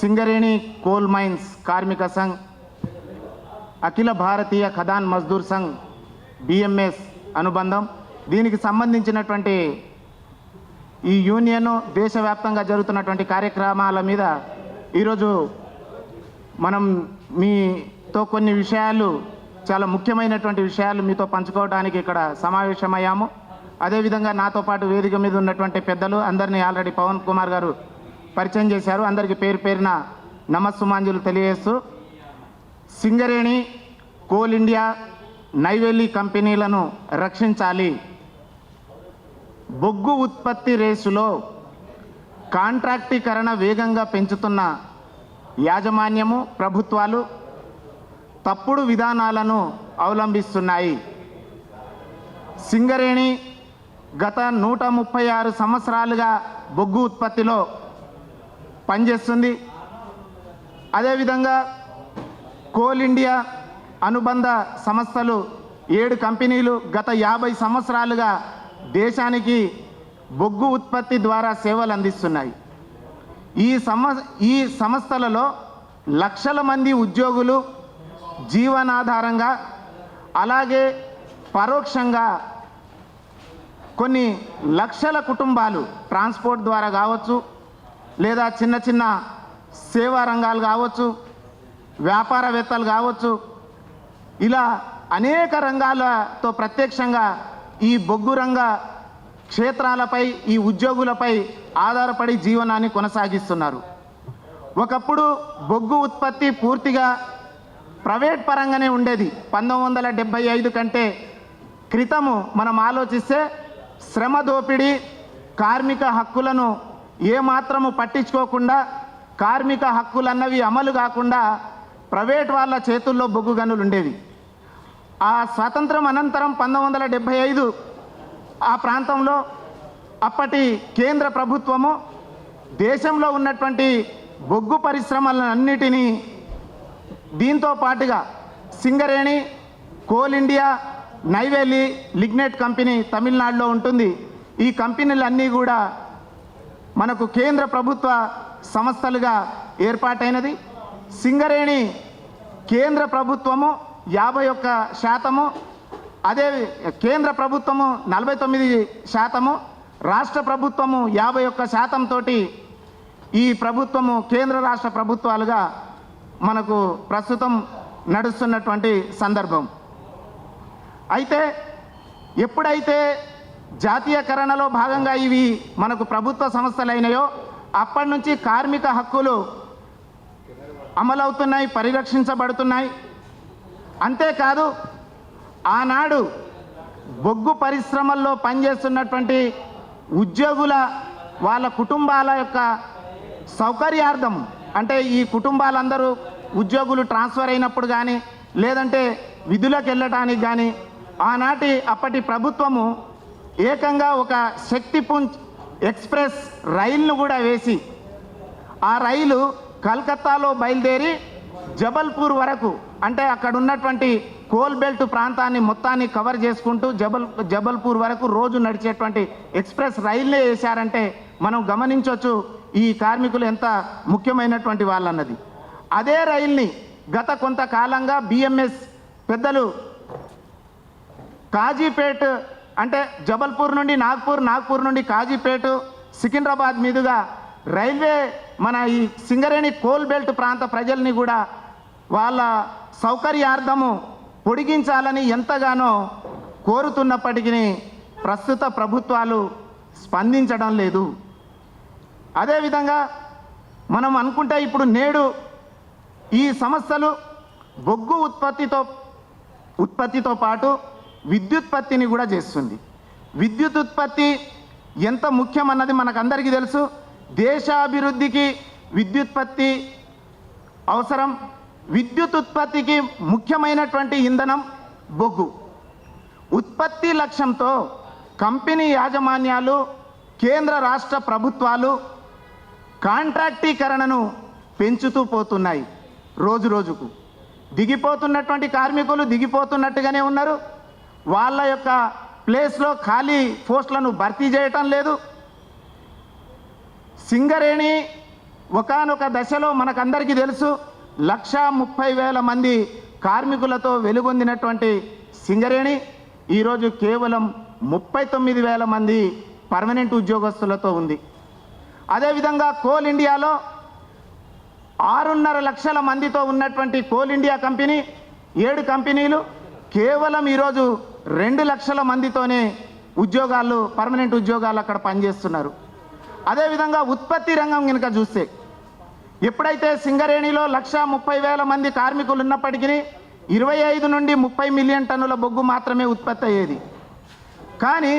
Singareni coal mines Karmika Sangh అఖిల Bharatiya Khadan Mazdoor Sangh BMS అనుబంధం. దీనికి సంబంధించినటువంటి ఈ యూనియన్ దేశవ్యాప్తంగా జరుగుతున్నటువంటి కార్యక్రమాల మీద ఈరోజు మనం మీతో కొన్ని విషయాలు చాలా ముఖ్యమైనటువంటి విషయాలు మీతో పంచుకోవడానికి ఇక్కడ సమావేశమయ్యాము. అదేవిధంగా నాతో పాటు వేదిక మీద ఉన్నటువంటి పెద్దలు అందరినీ ఆల్రెడీ పవన్ కుమార్ గారు పరిచయం చేశారు. అందరికీ పేరు పేరున నమస్సుమాంజులు తెలియజేస్తూ సింగరేణి కోల్ ఇండియా నైవేలి కంపెనీలను రక్షించాలి. బొగ్గు ఉత్పత్తి రేసులో కాంట్రాక్టీకరణ వేగంగా పెంచుతున్న యాజమాన్యము ప్రభుత్వాలు తప్పుడు విధానాలను అవలంబిస్తున్నాయి. సింగరేణి గత నూట ముప్పై ఆరు సంవత్సరాలుగా బొగ్గు ఉత్పత్తిలో పనిచేస్తుంది. అదేవిధంగా కోల్ ఇండియా అనుబంధ సంస్థలు ఏడు కంపెనీలు గత యాభై సంవత్సరాలుగా దేశానికి బొగ్గు ఉత్పత్తి ద్వారా సేవలు అందిస్తున్నాయి. ఈ సమ ఈ సంస్థలలో లక్షల మంది ఉద్యోగులు జీవనాధారంగా అలాగే పరోక్షంగా కొన్ని లక్షల కుటుంబాలు ట్రాన్స్పోర్ట్ ద్వారా కావచ్చు లేదా చిన్న చిన్న సేవా రంగాలు కావచ్చు వ్యాపారవేత్తలు కావచ్చు ఇలా అనేక రంగాలతో ప్రత్యక్షంగా ఈ బొగ్గు రంగ క్షేత్రాలపై ఈ ఉద్యోగులపై ఆధారపడి జీవనాన్ని కొనసాగిస్తున్నారు. ఒకప్పుడు బొగ్గు ఉత్పత్తి పూర్తిగా ప్రైవేట్ పరంగానే ఉండేది. పంతొమ్మిది వందల ఐదు కంటే క్రితము మనం ఆలోచిస్తే శ్రమ దోపిడీ కార్మిక హక్కులను ఏమాత్రము పట్టించుకోకుండా కార్మిక హక్కులన్నవి అమలు కాకుండా ప్రైవేట్ వాళ్ళ చేతుల్లో బొగ్గు గనులు ఉండేవి ఆ స్వాతంత్రం అనంతరం పంతొమ్మిది వందల డెబ్భై ఐదు ఆ ప్రాంతంలో అప్పటి కేంద్ర ప్రభుత్వము దేశంలో ఉన్నటువంటి బొగ్గు పరిశ్రమలన్నిటినీ దీంతో పాటుగా Singareni coal India Neyveli lignite company తమిళనాడులో ఉంటుంది. ఈ కంపెనీలన్నీ కూడా మనకు కేంద్ర ప్రభుత్వ సంస్థలుగా ఏర్పాటైనది. సింగరేణి కేంద్ర ప్రభుత్వము యాభై ఒక్క శాతము. అదే కేంద్ర ప్రభుత్వము నలభై తొమ్మిది శాతము. రాష్ట్ర ప్రభుత్వము యాభై ఒక్క శాతంతో ఈ ప్రభుత్వము కేంద్ర రాష్ట్ర ప్రభుత్వాలుగా మనకు ప్రస్తుతం నడుస్తున్నటువంటి సందర్భం. అయితే ఎప్పుడైతే జాతీయకరణలో భాగంగా ఇవి మనకు ప్రభుత్వ సంస్థలైనయో అప్పటి నుంచి కార్మిక హక్కులు అమలవుతున్నాయి పరిరక్షించబడుతున్నాయి. అంతేకాదు ఆనాడు బొగ్గు పరిశ్రమల్లో పనిచేస్తున్నటువంటి ఉద్యోగుల వాళ్ళ కుటుంబాల యొక్క సౌకర్యార్థం అంటే ఈ కుటుంబాలందరూ ఉద్యోగులు ట్రాన్స్ఫర్ అయినప్పుడు కానీ లేదంటే విధులకు వెళ్ళటానికి కానీ ఆనాటి అప్పటి ప్రభుత్వము ఏకంగా ఒక శక్తిపుంజ్ ఎక్స్ప్రెస్ రైలును కూడా వేసి ఆ రైలు కలకత్తాలో బయలుదేరి జబల్పూర్ వరకు అంటే అక్కడ ఉన్నటువంటి కోల్ బెల్ట్ ప్రాంతాన్ని మొత్తాన్ని కవర్ చేసుకుంటూ జబల్ జబల్పూర్ వరకు రోజు నడిచేటువంటి ఎక్స్ప్రెస్ రైల్నే వేశారంటే మనం గమనించవచ్చు ఈ కార్మికులు ఎంత ముఖ్యమైనటువంటి వాళ్ళన్నది. అదే రైల్ని గత కొంతకాలంగా బిఎంఎస్ పెద్దలు కాజీపేట్ అంటే జబల్పూర్ నుండి నాగ్పూర్ నాగ్పూర్ నుండి కాజీపేట సికింద్రాబాద్ మీదుగా రైల్వే మన ఈ సింగరేణి కోల్ బెల్ట్ ప్రాంత ప్రజల్ని కూడా వాళ్ళ సౌకర్యార్థము పొడిగించాలని ఎంతగానో కోరుతున్నప్పటికీ ప్రస్తుత ప్రభుత్వాలు స్పందించడం లేదు. అదేవిధంగా మనం అనుకుంటే ఇప్పుడు నేడు ఈ సమస్యలు బొగ్గు ఉత్పత్తితో ఉత్పత్తితో పాటు విద్యుత్పత్తిని కూడా చేస్తుంది. విద్యుత్ ఉత్పత్తి ఎంత ముఖ్యమన్నది మనకందరికీ తెలుసు. దేశాభివృద్ధికి విద్యుత్పత్తి అవసరం. విద్యుత్ ఉత్పత్తికి ముఖ్యమైనటువంటి ఇంధనం బొగ్గు. ఉత్పత్తి లక్ష్యంతో కంపెనీ యాజమాన్యాలు కేంద్ర రాష్ట్ర ప్రభుత్వాలు కాంట్రాక్టీకరణను పెంచుతూ పోతున్నాయి రోజు రోజుకు. దిగిపోతున్నటువంటి కార్మికులు దిగిపోతున్నట్టుగానే ఉన్నారు. వాళ్ళ యొక్క ప్లేస్లో ఖాళీ పోస్టులను భర్తీ చేయటం లేదు. సింగరేణి ఒకానొక దశలో మనకందరికీ తెలుసు లక్ష ముప్పై వేల మంది కార్మికులతో వెలుగొందినటువంటి సింగరేణి ఈరోజు కేవలం ముప్పై తొమ్మిది వేల మంది పర్మనెంట్ ఉద్యోగస్తులతో ఉంది. అదేవిధంగా కోల్ ఇండియాలో ఆరున్నర లక్షల మందితో ఉన్నటువంటి కోల్ ఇండియా కంపెనీ ఏడు కంపెనీలు కేవలం ఈరోజు రెండు లక్షల మందితోనే ఉద్యోగాలు పర్మనెంట్ ఉద్యోగాలు అక్కడ పనిచేస్తున్నారు. అదేవిధంగా ఉత్పత్తి రంగం కనుక చూస్తే ఎప్పుడైతే సింగరేణిలో లక్ష ముప్పై వేల మంది కార్మికులు ఉన్నప్పటికీ ఇరవై ఐదు నుండి ముప్పై మిలియన్ టన్నుల బొగ్గు మాత్రమే ఉత్పత్తి అయ్యేది. కానీ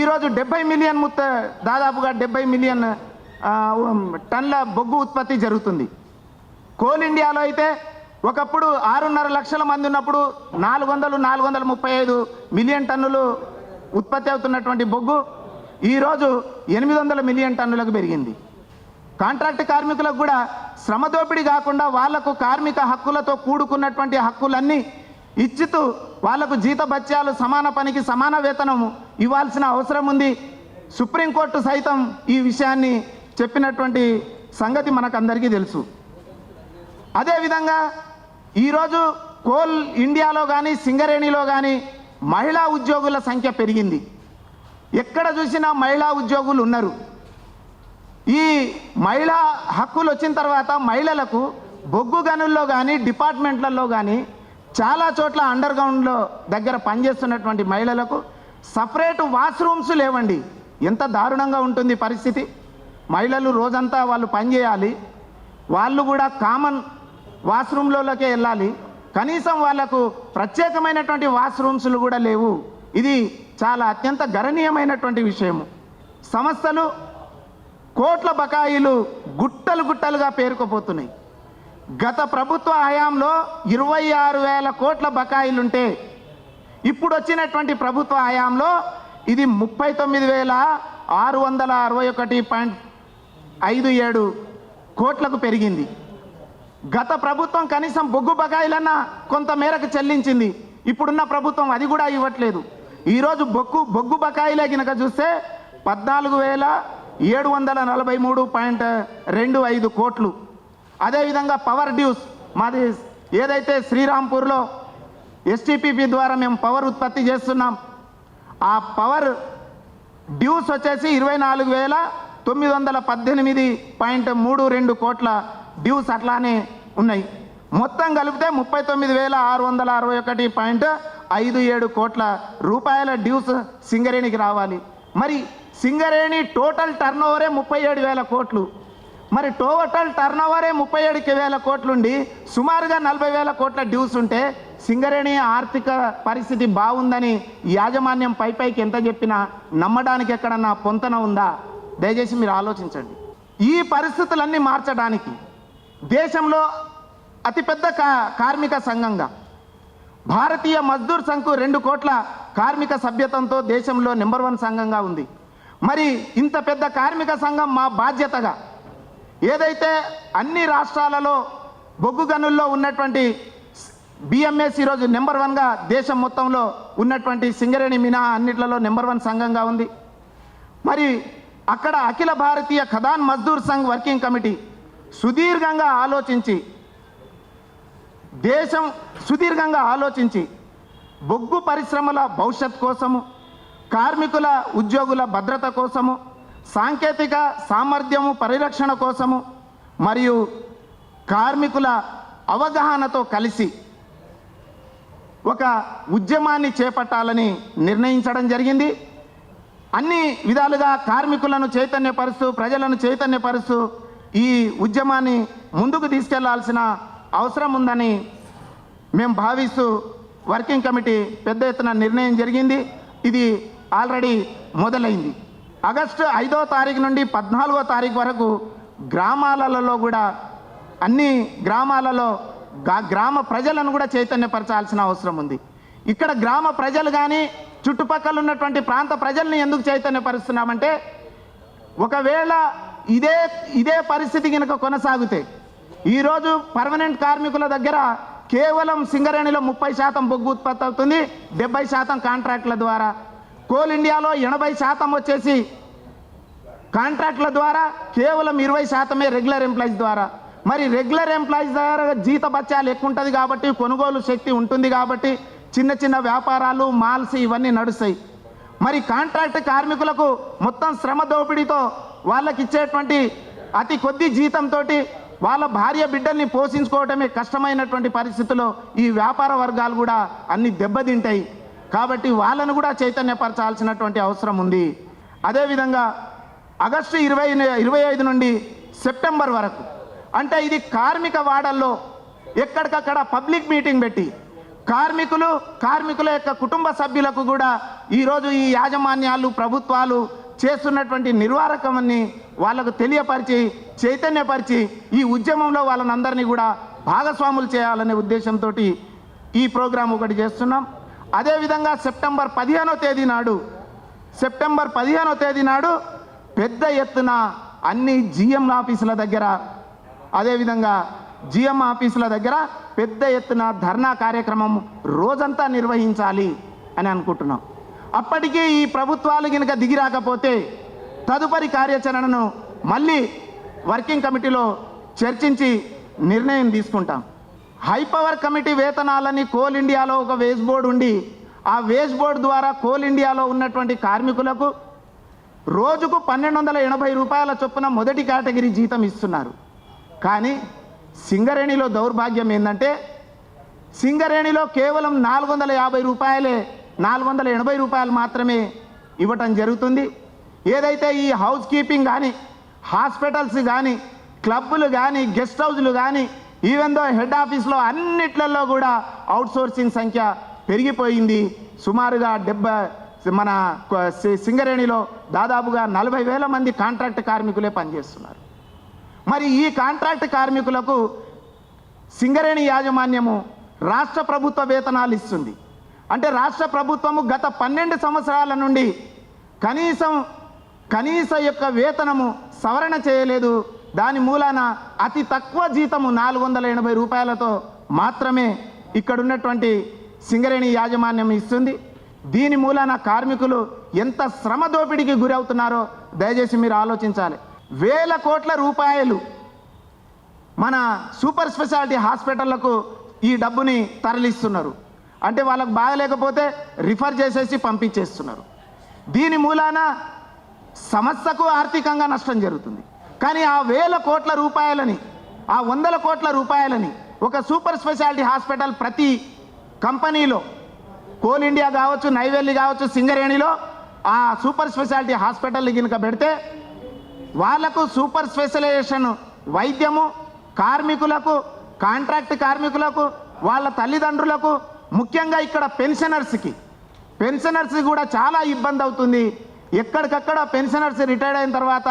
ఈరోజు డెబ్బై మిలియన్ ముత్త దాదాపుగా డెబ్బై మిలియన్ టన్ల బొగ్గు ఉత్పత్తి జరుగుతుంది. కోల్ ఇండియాలో అయితే ఒకప్పుడు ఆరున్నర లక్షల మంది ఉన్నప్పుడు నాలుగు వందలు నాలుగు వందల ముప్పై ఐదు మిలియన్ టన్నులు ఉత్పత్తి అవుతున్నటువంటి బొగ్గు ఈరోజు ఎనిమిది వందల మిలియన్ టన్నులకు పెరిగింది. కాంట్రాక్ట్ కార్మికులకు కూడా శ్రమ దోపిడీ కాకుండా వాళ్ళకు కార్మిక హక్కులతో కూడుకున్నటువంటి హక్కులన్నీ ఇచ్చుతూ వాళ్ళకు జీత భత్యాలు సమాన పనికి సమాన వేతనం ఇవ్వాల్సిన అవసరం ఉంది. సుప్రీంకోర్టు సైతం ఈ విషయాన్ని చెప్పినటువంటి సంగతి మనకందరికీ తెలుసు. అదేవిధంగా ఈరోజు కోల్ ఇండియాలో కానీ సింగరేణిలో కానీ మహిళా ఉద్యోగుల సంఖ్య పెరిగింది. ఎక్కడ చూసినా మహిళా ఉద్యోగులు ఉన్నారు. ఈ మహిళా హక్కులు వచ్చిన తర్వాత మహిళలకు బొగ్గు గనుల్లో కానీ డిపార్ట్మెంట్లలో కానీ చాలా చోట్ల అండర్ గ్రౌండ్లో దగ్గర పనిచేస్తున్నటువంటి మహిళలకు సపరేట్ వాష్రూమ్స్ లేవండి. ఎంత దారుణంగా ఉంటుంది పరిస్థితి. మహిళలు రోజంతా వాళ్ళు పనిచేయాలి వాళ్ళు కూడా కామన్ వాష్రూమ్లలోకే వెళ్ళాలి. కనీసం వాళ్ళకు ప్రత్యేకమైనటువంటి వాష్రూమ్స్లు కూడా లేవు. ఇది చాలా అత్యంత గణనీయమైనటువంటి విషయము. సంస్థలు కోట్ల బకాయిలు గుట్టలు గుట్టలుగా పేరుకుపోతున్నాయి. గత ప్రభుత్వ హయాంలో ఇరవై ఆరు వేల కోట్ల బకాయిలుంటే ఇప్పుడు వచ్చినటువంటి ప్రభుత్వ హయాంలో ఇది ముప్పై తొమ్మిది వేల ఆరు వందల అరవై ఒకటి పాయింట్ ఐదు ఏడు కోట్లకు పెరిగింది. గత ప్రభుత్వం కనీసం బొగ్గు బకాయిలన్నా కొంత మేరకు చెల్లించింది. ఇప్పుడున్న ప్రభుత్వం అది కూడా ఇవ్వట్లేదు. ఈరోజు బొగ్గు బొగ్గు బకాయిలే కనుక చూస్తే పద్నాలుగు వేల ఏడు వందల నలభై మూడు పాయింట్ రెండు ఐదు కోట్లు. అదేవిధంగా పవర్ డ్యూస్ మాది ఏదైతే శ్రీరాంపూర్లో ఎస్టీపీపీ ద్వారా మేము పవర్ ఉత్పత్తి చేస్తున్నాం. ఆ పవర్ డ్యూస్ వచ్చేసి ఇరవై నాలుగు వేల తొమ్మిది వందల పద్దెనిమిది పాయింట్ మూడు రెండు కోట్ల డ్యూస్ అట్లానే ఉన్నాయి. మొత్తం కలిపితే ముప్పై తొమ్మిది వేల ఆరు వందల అరవై ఒకటి పాయింట్ ఐదు ఏడు కోట్ల రూపాయల డ్యూస్ సింగరేణికి రావాలి. మరి సింగరేణి టోటల్ టర్న్ ఓవరే ముప్పై ఏడు వేల కోట్లు. మరి టోటల్ టర్న్ ఓవరే ముప్పై ఏడు వేల కోట్లుండి సుమారుగా నలభై వేల కోట్ల డ్యూస్ ఉంటే సింగరేణి ఆర్థిక పరిస్థితి బాగుందని యాజమాన్యం పై పైకి ఎంత చెప్పినా నమ్మడానికి ఎక్కడన్నా పొంతన ఉందా? దయచేసి మీరు ఆలోచించండి. ఈ పరిస్థితులన్నీ మార్చడానికి దేశంలో అతిపెద్ద కా కార్మిక సంఘంగా భారతీయ మజ్దూర్ సంఘు రెండు కోట్ల కార్మిక సభ్యతంతో దేశంలో నెంబర్ వన్ సంఘంగా ఉంది. మరి ఇంత పెద్ద కార్మిక సంఘం మా బాధ్యతగా ఏదైతే అన్ని రాష్ట్రాలలో బొగ్గు గనుల్లో ఉన్నటువంటి బిఎంఎస్ ఈరోజు నెంబర్ వన్గా దేశం మొత్తంలో ఉన్నటువంటి సింగరేణి మినహా అన్నిట్లలో నెంబర్ వన్ సంఘంగా ఉంది. మరి అక్కడ అఖిల భారతీయ ఖదాన్ మజ్దూర్ సంఘ్ వర్కింగ్ కమిటీ సుదీర్ఘంగా ఆలోచించి దేశం సుదీర్ఘంగా ఆలోచించి బొగ్గు పరిశ్రమల భవిష్యత్ కోసము కార్మికుల ఉద్యోగుల భద్రత కోసము సాంకేతిక సామర్థ్యము పరిరక్షణ కోసము మరియు కార్మికుల అవగాహనతో కలిసి ఒక ఉద్యమాన్ని చేపట్టాలని నిర్ణయించడం జరిగింది. అన్ని విధాలుగా కార్మికులను చైతన్యపరుస్తూ ప్రజలను చైతన్యపరుస్తూ ఈ ఉద్యమాన్ని ముందుకు తీసుకెళ్ళాల్సిన అవసరం ఉందని మేము భావిస్తూ వర్కింగ్ కమిటీ పెద్ద ఎత్తున నిర్ణయం జరిగింది. ఇది ఆల్రెడీ మొదలైంది. ఆగస్టు ఐదో తారీఖు నుండి పద్నాలుగో తారీఖు వరకు గ్రామాలలో కూడా అన్ని గ్రామాలలో గ్రామ ప్రజలను కూడా చైతన్యపరచాల్సిన అవసరం ఉంది. ఇక్కడ గ్రామ ప్రజలు కానీ చుట్టుపక్కల ఉన్నటువంటి ప్రాంత ప్రజల్ని ఎందుకు చైతన్యపరుస్తున్నామంటే ఒకవేళ ఇదే ఇదే పరిస్థితి కనుక కొనసాగితే ఈరోజు పర్మనెంట్ కార్మికుల దగ్గర కేవలం సింగరేణిలో ముప్పై శాతం బొగ్గు ఉత్పత్తి అవుతుంది డెబ్బై శాతం కాంట్రాక్టుల ద్వారా. కోల్ ఇండియాలో ఎనభై శాతం వచ్చేసి కాంట్రాక్ట్ల ద్వారా కేవలం ఇరవై శాతమే రెగ్యులర్ ఎంప్లాయీస్ ద్వారా. మరి రెగ్యులర్ ఎంప్లాయీస్ ద్వారా జీత బత్యాలు ఎక్కువ ఉంటుంది కాబట్టి కొనుగోలు శక్తి ఉంటుంది కాబట్టి చిన్న చిన్న వ్యాపారాలు మాల్స్ ఇవన్నీ నడుస్తాయి. మరి కాంట్రాక్ట్ కార్మికులకు మొత్తం శ్రమ దోపిడీతో వాళ్ళకి ఇచ్చేటువంటి అతి కొద్ది జీతంతో వాళ్ళ భార్య బిడ్డల్ని పోషించుకోవటమే కష్టమైనటువంటి పరిస్థితుల్లో ఈ వ్యాపార వర్గాలు కూడా అన్ని దెబ్బతింటాయి. కాబట్టి వాళ్ళను కూడా చైతన్యపరచాల్సినటువంటి అవసరం ఉంది. అదేవిధంగా ఆగస్టు ఇరవై ఇరవై ఐదు నుండి సెప్టెంబర్ వరకు అంటే ఇది కార్మిక వాడల్లో ఎక్కడికక్కడ పబ్లిక్ మీటింగ్ పెట్టి కార్మికులు కార్మికుల యొక్క కుటుంబ సభ్యులకు కూడా ఈరోజు ఈ యాజమాన్యాలు ప్రభుత్వాలు చేస్తున్నటువంటి నిర్వారకమని వాళ్ళకు తెలియపరిచి చైతన్యపరిచి ఈ ఉద్యమంలో వాళ్ళనందరినీ కూడా భాగస్వాములు చేయాలనే ఉద్దేశంతో ఈ ప్రోగ్రాం ఒకటి చేస్తున్నాం. అదేవిధంగా సెప్టెంబర్ పదిహేనో తేదీ నాడు సెప్టెంబర్ పదిహేనో తేదీ నాడు పెద్ద ఎత్తున అన్ని జిఎం ఆఫీసుల దగ్గర అదేవిధంగా జిఎం ఆఫీసుల దగ్గర పెద్ద ఎత్తున ధర్నా కార్యక్రమం రోజంతా నిర్వహించాలి అని అనుకుంటున్నాం. అప్పటికీ ఈ ప్రభుత్వాలు కనుక దిగి రాకపోతే తదుపరి కార్యాచరణను మళ్ళీ వర్కింగ్ కమిటీలో చర్చించి నిర్ణయం తీసుకుంటాం. హైపవర్ కమిటీ వేతనాలని కోల్ ఇండియాలో ఒక వేజ్ బోర్డు ఉండి ఆ వేజ్ బోర్డు ద్వారా కోల్ ఇండియాలో ఉన్నటువంటి కార్మికులకు రోజుకు పన్నెండు వందల ఎనభై రూపాయల చొప్పున మొదటి కేటగిరీ జీతం ఇస్తున్నారు. కానీ సింగరేణిలో దౌర్భాగ్యం ఏంటంటే సింగరేణిలో కేవలం నాలుగు వందల యాభై రూపాయలే నాలుగు వందల ఎనభై రూపాయలు మాత్రమే ఇవ్వటం జరుగుతుంది. ఏదైతే ఈ హౌస్ కీపింగ్ కానీ హాస్పిటల్స్ కానీ క్లబ్బులు కానీ గెస్ట్ హౌస్లు కానీ ఈవెన్ దో హెడ్ ఆఫీస్లో అన్నిట్లలో కూడా అవుట్సోర్సింగ్ సంఖ్య పెరిగిపోయింది. సుమారుగా డెబ్బై మన సింగరేణిలో దాదాపుగా నలభై వేల మంది కాంట్రాక్ట్ కార్మికులే పనిచేస్తున్నారు. మరి ఈ కాంట్రాక్ట్ కార్మికులకు సింగరేణి యాజమాన్యము రాష్ట్ర ప్రభుత్వ వేతనాలు ఇస్తుంది. అంటే రాష్ట్ర ప్రభుత్వము గత పన్నెండు సంవత్సరాల నుండి కనీసం కనీస యొక్క వేతనము సవరణ చేయలేదు. దాని మూలాన అతి తక్కువ జీతము నాలుగు వందల ఎనభై రూపాయలతో మాత్రమే ఇక్కడ ఉన్నటువంటి సింగరేణి యాజమాన్యం ఇస్తుంది. దీని మూలాన కార్మికులు ఎంత శ్రమ దోపిడీకి గురవుతున్నారో దయచేసి మీరు ఆలోచించాలి. వేల కోట్ల రూపాయలు మన సూపర్ స్పెషాలిటీ హాస్పిటళ్ళకు ఈ డబ్బుని తరలిస్తున్నారు. అంటే వాళ్ళకు బాగలేకపోతే రిఫర్ చేసేసి పంపించేస్తున్నారు. దీని మూలాన సంస్థకు ఆర్థికంగా నష్టం జరుగుతుంది. కానీ ఆ వేల కోట్ల రూపాయలని ఆ వందల కోట్ల రూపాయలని ఒక సూపర్ స్పెషాలిటీ హాస్పిటల్ ప్రతి కంపెనీలో కోల్ ఇండియా కావచ్చు నైవేల్లి కావచ్చు సింగరేణిలో ఆ సూపర్ స్పెషాలిటీ హాస్పిటల్ కనుక పెడితే వాళ్ళకు సూపర్ స్పెషలైజేషన్ వైద్యము కార్మికులకు కాంట్రాక్ట్ కార్మికులకు వాళ్ళ తల్లిదండ్రులకు ముఖ్యంగా ఇక్కడ పెన్షనర్స్కి. పెన్షనర్స్ కూడా చాలా ఇబ్బంది అవుతుంది. ఎక్కడికక్కడ పెన్షనర్స్ రిటైర్డ్ అయిన తర్వాత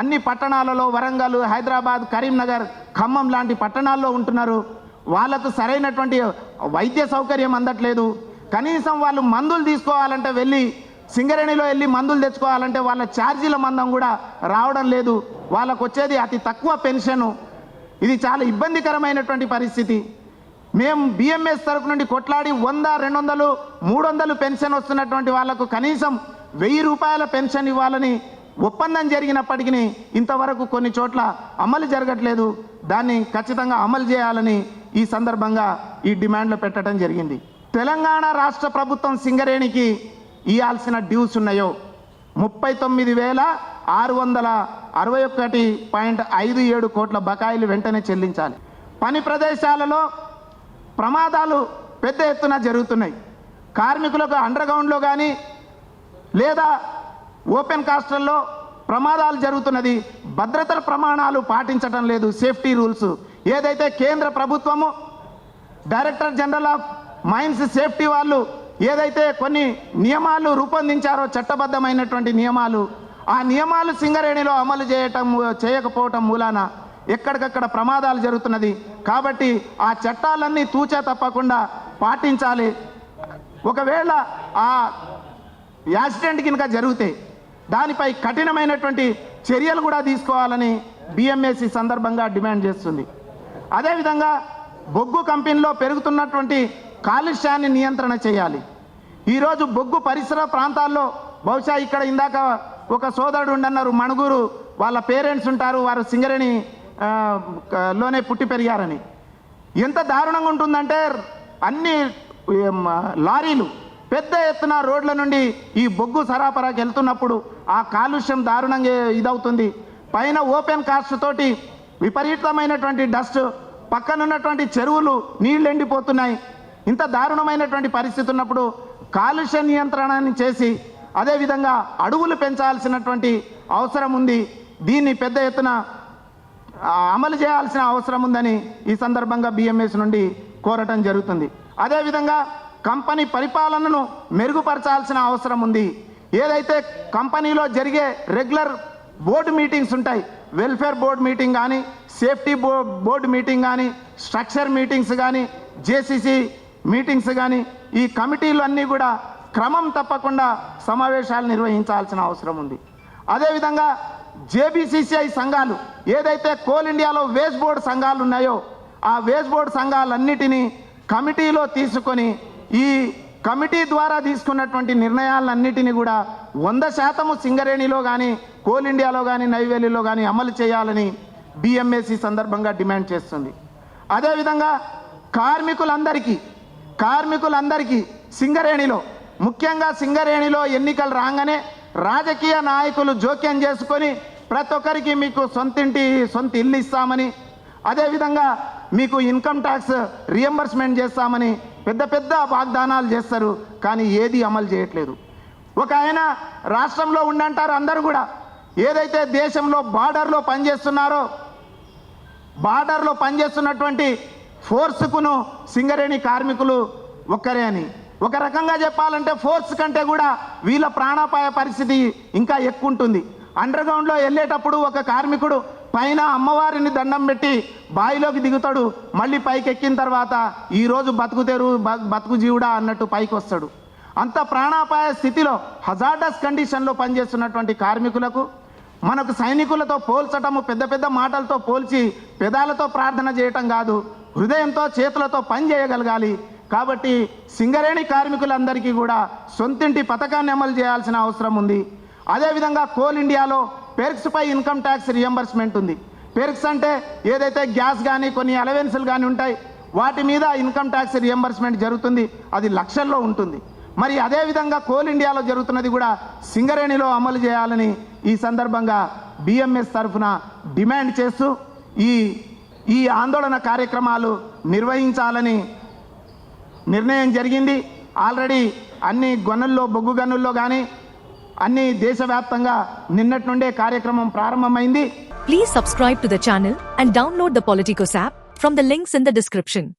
అన్ని పట్టణాలలో వరంగల్ హైదరాబాద్ కరీంనగర్ ఖమ్మం లాంటి పట్టణాల్లో ఉంటున్నారు. వాళ్ళకు సరైనటువంటి వైద్య సౌకర్యం అందట్లేదు. కనీసం వాళ్ళు మందులు తీసుకోవాలంటే వెళ్ళి సింగరేణిలో వెళ్ళి మందులు తెచ్చుకోవాలంటే వాళ్ళ ఛార్జీల మందం కూడా రావడం లేదు. వాళ్ళకు వచ్చేది అతి తక్కువ పెన్షను. ఇది చాలా ఇబ్బందికరమైనటువంటి పరిస్థితి. మేము బిఎంఎస్ తరఫు నుండి కొట్లాడి వంద రెండు వందలు మూడు వందలు పెన్షన్ వస్తున్నటువంటి వాళ్ళకు కనీసం వెయ్యి రూపాయల పెన్షన్ ఇవ్వాలని ఒప్పందం జరిగినప్పటికీ ఇంతవరకు కొన్ని చోట్ల అమలు జరగట్లేదు. దాన్ని ఖచ్చితంగా అమలు చేయాలని ఈ సందర్భంగా ఈ డిమాండ్లో పెట్టడం జరిగింది. తెలంగాణ రాష్ట్ర ప్రభుత్వం సింగరేణికి ఇవ్వాల్సిన డ్యూస్ ఉన్నాయో? ముప్పై తొమ్మిది వేల ఆరు వందల అరవై ఒకటి పాయింట్ ఐదు ఏడు కోట్ల బకాయిలు వెంటనే చెల్లించాలి. పని ప్రదేశాలలో ప్రమాదాలు పెద్ద ఎత్తున జరుగుతున్నాయి. కార్మికులకు అండర్ గ్రౌండ్లో కానీ లేదా ఓపెన్ కాస్టల్లో ప్రమాదాలు జరుగుతున్నది. భద్రతల ప్రమాణాలు పాటించడం లేదు సేఫ్టీ రూల్స్. ఏదైతే కేంద్ర ప్రభుత్వము director general of mines safety వాళ్ళు ఏదైతే కొన్ని నియమాలు రూపొందించారో చట్టబద్ధమైనటువంటి నియమాలు ఆ నియమాలు సింగరేణిలో అమలు చేయటం చేయకపోవటం మూలాన ఎక్కడికక్కడ ప్రమాదాలు జరుగుతున్నది. కాబట్టి ఆ చట్టాలన్నీ తూచా తప్పకుండా పాటించాలి. ఒకవేళ ఆ యాక్సిడెంట్ కనుక జరిగితే దానిపై కఠినమైనటువంటి చర్యలు కూడా తీసుకోవాలని బిఎంఎస్సి సందర్భంగా డిమాండ్ చేస్తుంది. అదేవిధంగా బొగ్గు కంపెనీలో పెరుగుతున్నటువంటి కాలుష్యాన్ని నియంత్రణ చేయాలి. ఈరోజు బొగ్గు పరిసర ప్రాంతాల్లో బహుశా ఇక్కడ ఇందాక ఒక సోదరుడు ఉండన్నారు మణుగురు. వాళ్ళ పేరెంట్స్ ఉంటారు వారు సింగరేణి లోనే పుట్టి పెరిగారని. ఎంత దారుణంగా ఉంటుందంటే అన్ని లారీలు పెద్ద ఎత్తున రోడ్ల నుండి ఈ బొగ్గు సరాపరాకి వెళ్తున్నప్పుడు ఆ కాలుష్యం దారుణంగా ఇదవుతుంది. పైన ఓపెన్ కాస్ట్ తోటి విపరీతమైనటువంటి డస్ట్ పక్కనున్నటువంటి చెరువులు నీళ్ళు ఎండిపోతున్నాయి. ఇంత దారుణమైనటువంటి పరిస్థితి ఉన్నప్పుడు కాలుష్య నియంత్రణని చేసి అదేవిధంగా అడవులు పెంచాల్సినటువంటి అవసరం ఉంది. దీన్ని పెద్ద ఎత్తున అమలు చేయాల్సిన అవసరం ఉందని ఈ సందర్భంగా బిఎంఎస్ నుండి కోరటం జరుగుతుంది. అదేవిధంగా కంపెనీ పరిపాలనను మెరుగుపరచాల్సిన అవసరం ఉంది. ఏదైతే కంపెనీలో జరిగే రెగ్యులర్ బోర్డు మీటింగ్స్ ఉంటాయి వెల్ఫేర్ బోర్డు మీటింగ్ కానీ సేఫ్టీ బో బోర్డు మీటింగ్ కానీ స్ట్రక్చర్ మీటింగ్స్ కానీ జేసీసీ మీటింగ్స్ కానీ ఈ కమిటీలు అన్నీ కూడా క్రమం తప్పకుండా సమావేశాలు నిర్వహించాల్సిన అవసరం ఉంది. అదేవిధంగా జేబీసీసీఐ సంఘాలు ఏదైతే కోల్ ఇండియాలో వేస్ట్ బోర్డు సంఘాలు ఉన్నాయో ఆ వేస్ట్ బోర్డు సంఘాలన్నిటినీ కమిటీలో తీసుకొని ఈ కమిటీ ద్వారా తీసుకున్నటువంటి నిర్ణయాలన్నిటినీ కూడా వంద శాతము సింగరేణిలో కానీ కోల్ ఇండియాలో కానీ నైవేలిలో కానీ అమలు చేయాలని బిఎంఏసి సందర్భంగా డిమాండ్ చేస్తుంది. అదేవిధంగా కార్మికులందరికీ కార్మికులందరికీ సింగరేణిలో ముఖ్యంగా సింగరేణిలో ఎన్నికలు రాగానే రాజకీయ నాయకులు జోక్యం చేసుకొని ప్రతి ఒక్కరికి మీకు సొంతింటి సొంత ఇల్లు ఇస్తామని అదేవిధంగా మీకు ఇన్కమ్ ట్యాక్స్ రియంబర్స్మెంట్ చేస్తామని పెద్ద పెద్ద వాగ్దానాలు చేస్తారు కానీ ఏది అమలు చేయట్లేదు. ఒక ఆయన రాష్ట్రంలో ఉండంటారు అందరూ కూడా ఏదైతే దేశంలో బార్డర్లో పనిచేస్తున్నారో బార్డర్లో పనిచేస్తున్నటువంటి ఫోర్స్కును సింగరేణి కార్మికులు ఒక్కరే అని. ఒక రకంగా చెప్పాలంటే ఫోర్స్ కంటే కూడా వీళ్ళ ప్రాణాపాయ పరిస్థితి ఇంకా ఎక్కువ ఉంటుంది. అండర్ గ్రౌండ్లో వెళ్ళేటప్పుడు ఒక కార్మికుడు పైన అమ్మవారిని దండం పెట్టి బావిలోకి దిగుతాడు. మళ్ళీ పైకి ఎక్కిన తర్వాత ఈరోజు బతుకుతేరు బ- బతుకు జీవుడా అన్నట్టు పైకి వస్తాడు అంత ప్రాణాపాయ స్థితిలో హజార్డస్ కండిషన్లో పనిచేస్తున్నటువంటి కార్మికులకు మనకు సైనికులతో పోల్చటము పెద్ద పెద్ద మాటలతో పోల్చి పెదాలతో ప్రార్థన చేయటం కాదు హృదయంతో చేతులతో పని చేయగలగాలి. కాబట్టి సింగరేణి కార్మికులందరికీ కూడా సొంతింటి పథకాన్ని అమలు చేయాల్సిన అవసరం ఉంది. అదేవిధంగా కోల్ ఇండియాలో పెర్క్స్పై ఇన్కమ్ ట్యాక్స్ రియంబర్స్మెంట్ ఉంది. పెర్క్స్ అంటే ఏదైతే గ్యాస్ కానీ కొన్ని అలవెన్సులు కానీ ఉంటాయి వాటి మీద ఇన్కమ్ ట్యాక్స్ రియంబర్స్మెంట్ జరుగుతుంది. అది లక్షల్లో ఉంటుంది. మరి అదేవిధంగా కోల్ ఇండియాలో జరుగుతున్నది కూడా సింగరేణిలో అమలు చేయాలని ఈ సందర్భంగా బిఎంఎస్ తరఫున డిమాండ్ చేస్తూ ఈ ఈ ఆందోళన కార్యక్రమాలు నిర్వహించాలని నిర్ణయం జరిగింది. ఆల్రెడీ అన్ని గనుల్లో బొగ్గు గనుల్లో కానీ అన్ని దేశవ్యాప్తంగా నిన్నటి నుండే కార్యక్రమం ప్రారంభమైంది. Please subscribe to the channel and download the Politico app from the links in the description